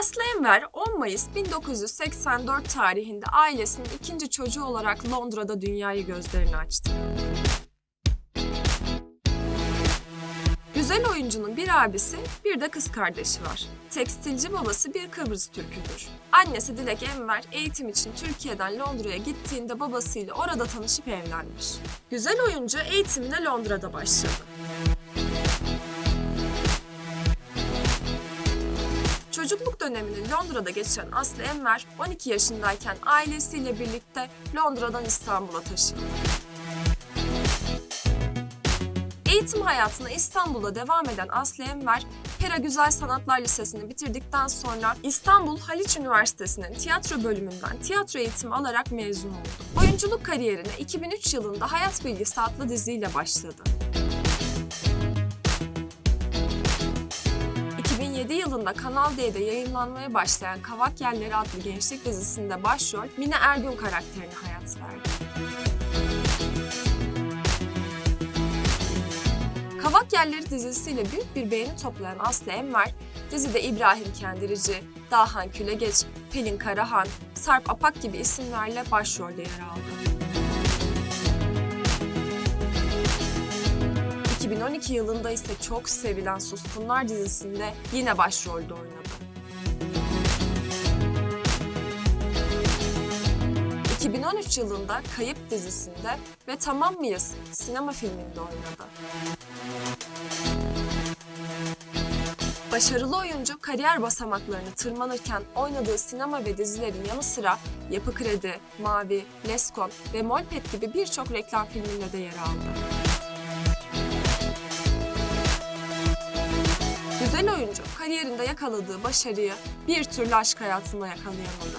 Aslı Enver 10 Mayıs 1984 tarihinde ailesinin ikinci çocuğu olarak Londra'da dünyayı gözlerini açtı. Güzel oyuncunun bir abisi, bir de kız kardeşi var. Tekstilci babası bir Kıbrıs Türküdür. Annesi Dilek Enver eğitim için Türkiye'den Londra'ya gittiğinde babasıyla orada tanışıp evlenmiş. Güzel oyuncu eğitimine Londra'da başladı. Dönemini Londra'da geçiren Aslı Enver 12 yaşındayken ailesiyle birlikte Londra'dan İstanbul'a taşındı. Eğitim hayatına İstanbul'da devam eden Aslı Enver, Pera Güzel Sanatlar Lisesi'ni bitirdikten sonra İstanbul Haliç Üniversitesi'nin tiyatro bölümünden tiyatro eğitimi alarak mezun oldu. Oyunculuk kariyerine 2003 yılında Hayat Bilgisi adlı diziyle başladı. Yılında Kanal D'de yayınlanmaya başlayan Kavak Yerleri adlı gençlik dizisinde başrol Mine Ergün karakterine hayat verdi. Kavak Yerleri dizisiyle büyük bir beğeni toplayan Aslı Enver, dizide İbrahim Kendirici, Dahan Külegeç, Pelin Karahan, Sarp Apak gibi isimlerle başrolde yer aldı. 2012 yılında ise çok sevilen Suskunlar dizisinde yine başrolde oynadı. 2013 yılında Kayıp dizisinde ve Tamam Mıyız sinema filminde oynadı. Başarılı oyuncu kariyer basamaklarını tırmanırken oynadığı sinema ve dizilerin yanı sıra Yapı Kredi, Mavi, Leskon ve Molpet gibi birçok reklam filminde de yer aldı. Güzel oyuncu kariyerinde yakaladığı başarıyı bir türlü aşk hayatında yakalayamadı.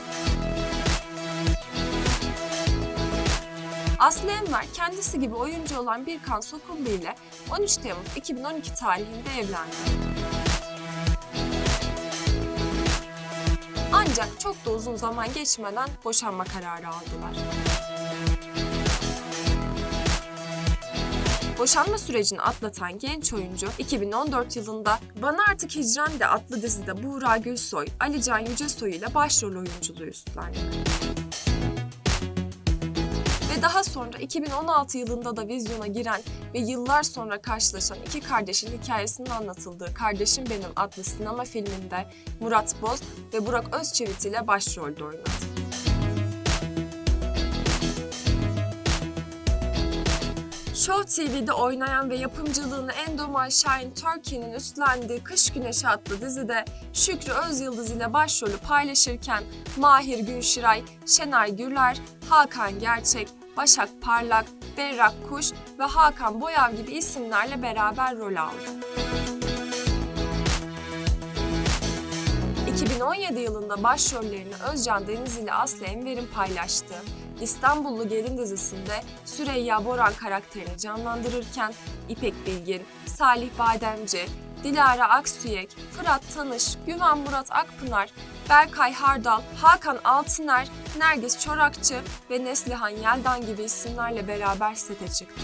Aslı Enver kendisi gibi oyuncu olan Birkan Sokullu ile 13 Temmuz 2012 tarihinde evlendi. Ancak çok da uzun zaman geçmeden boşanma kararı aldılar. Boşanma sürecini atlatan genç oyuncu 2014 yılında Bana Artık Hicran de adlı dizide Buğra Gülsoy, Alican Yücesoy ile başrol oyunculuğu üstlendi. Ve daha sonra 2016 yılında da vizyona giren ve yıllar sonra karşılaşan iki kardeşin hikayesinin anlatıldığı Kardeşim Benim adlı sinema filminde Murat Boz ve Burak Özçivit ile başrolde oynadı. Show TV'de oynayan ve yapımcılığını Endomal Shine Turkey'nin üstlendiği Kış Güneşi adlı dizide Şükrü Özyıldız ile başrolü paylaşırken Mahir Gülşiray, Şener Gürler, Hakan Gerçek, Başak Parlak, Berrak Kuş ve Hakan Boyav gibi isimlerle beraber rol aldı. 2017 yılında başrollerini Özcan Deniz ile Aslı Enver'in paylaştığı İstanbullu Gelin dizisinde Süreyya Boran karakterini canlandırırken İpek Bilgin, Salih Bademci, Dilara Aksüyek, Fırat Tanış, Güven Murat Akpınar, Berkay Hardal, Hakan Altıner, Nergis Çorakçı ve Neslihan Yeldan gibi isimlerle beraber sete çıktı.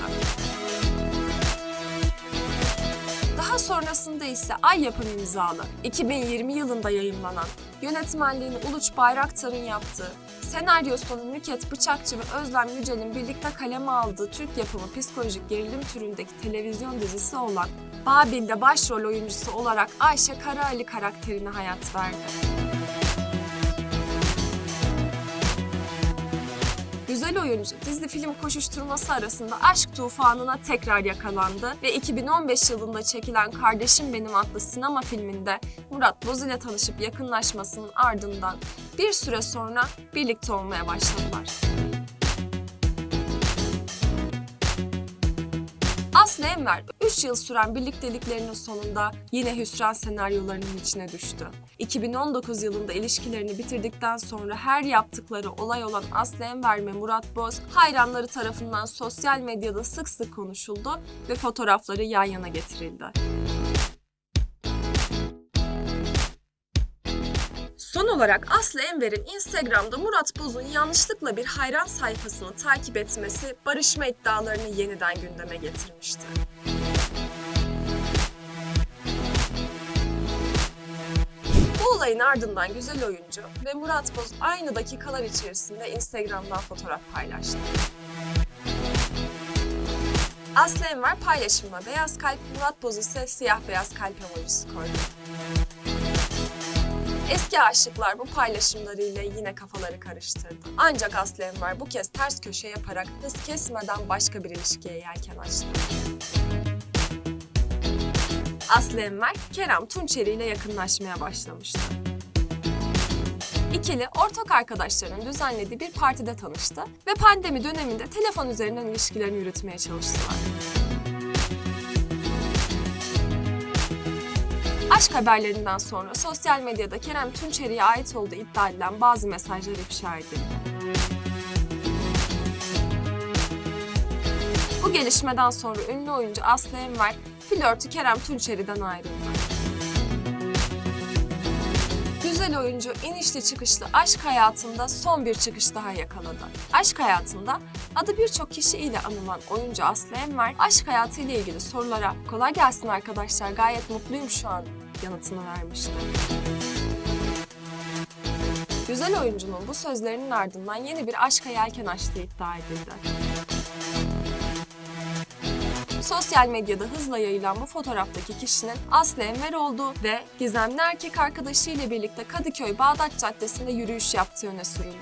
Sonrasında ise Ay Yapım imzalı 2020 yılında yayınlanan, yönetmenliğini Uluç Bayraktar'ın yaptığı, senaryosunu Nüket Bıçakçı ve Özlem Yücel'in birlikte kaleme aldığı Türk yapımı psikolojik gerilim türündeki televizyon dizisi olan Babil'de başrol oyuncusu olarak Ayşe Karaali karakterine hayat verdi. Güzel oyuncu dizi film koşuşturması arasında aşk tufanına tekrar yakalandı ve 2015 yılında çekilen Kardeşim Benim adlı sinema filminde Murat Boz ile tanışıp yakınlaşmasının ardından bir süre sonra birlikte olmaya başladılar. Aslı Enver 3 yıl süren birlikteliklerinin sonunda yine hüsran senaryolarının içine düştü. 2019 yılında ilişkilerini bitirdikten sonra her yaptıkları olay olan Aslı Enver ve Murat Boz hayranları tarafından sosyal medyada sık sık konuşuldu ve fotoğrafları yan yana getirildi. Son olarak Aslı Enver'in Instagram'da Murat Boz'un yanlışlıkla bir hayran sayfasını takip etmesi barışma iddialarını yeniden gündeme getirmişti. Olayın ardından güzel oyuncu ve Murat Boz aynı dakikalar içerisinde Instagram'dan fotoğraf paylaştı. Aslı Enver paylaşımına beyaz kalp, Murat Boz ise siyah beyaz kalp emojisi koydu. Eski aşıklar bu paylaşımlarıyla yine kafaları karıştırdı. Ancak Aslı Enver bu kez ters köşe yaparak hız kesmeden başka bir ilişkiye yelken açtı. Aslı Enver, Kerem Tunçeri ile yakınlaşmaya başlamıştı. İkili ortak arkadaşlarının düzenlediği bir partide tanıştı ve pandemi döneminde telefon üzerinden ilişkilerini yürütmeye çalıştılar. Aşk haberlerinden sonra sosyal medyada Kerem Tunçeri'ye ait olduğu iddia edilen bazı mesajlar ifşa edildi. Bu gelişmeden sonra ünlü oyuncu Aslı Enver flörtü Kerem Tunçeri'den ayrıldı. Güzel oyuncu inişli çıkışlı aşk hayatında son bir çıkış daha yakaladı. Aşk hayatında adı birçok kişi ile anılan oyuncu Aslı Enver, aşk hayatı ile ilgili sorulara kolay gelsin arkadaşlar gayet mutluyum şu an yanıtını vermişti. Güzel oyuncunun bu sözlerinin ardından yeni bir aşka yelken açtığı iddia edildi. Sosyal medyada hızla yayılan bu fotoğraftaki kişinin Aslı Enver olduğu ve gizemli erkek arkadaşıyla birlikte Kadıköy Bağdat Caddesi'nde yürüyüş yaptığı öne sürüldü.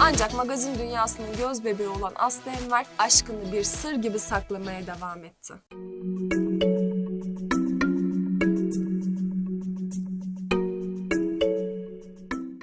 Ancak magazin dünyasının göz bebeği olan Aslı Enver aşkını bir sır gibi saklamaya devam etti.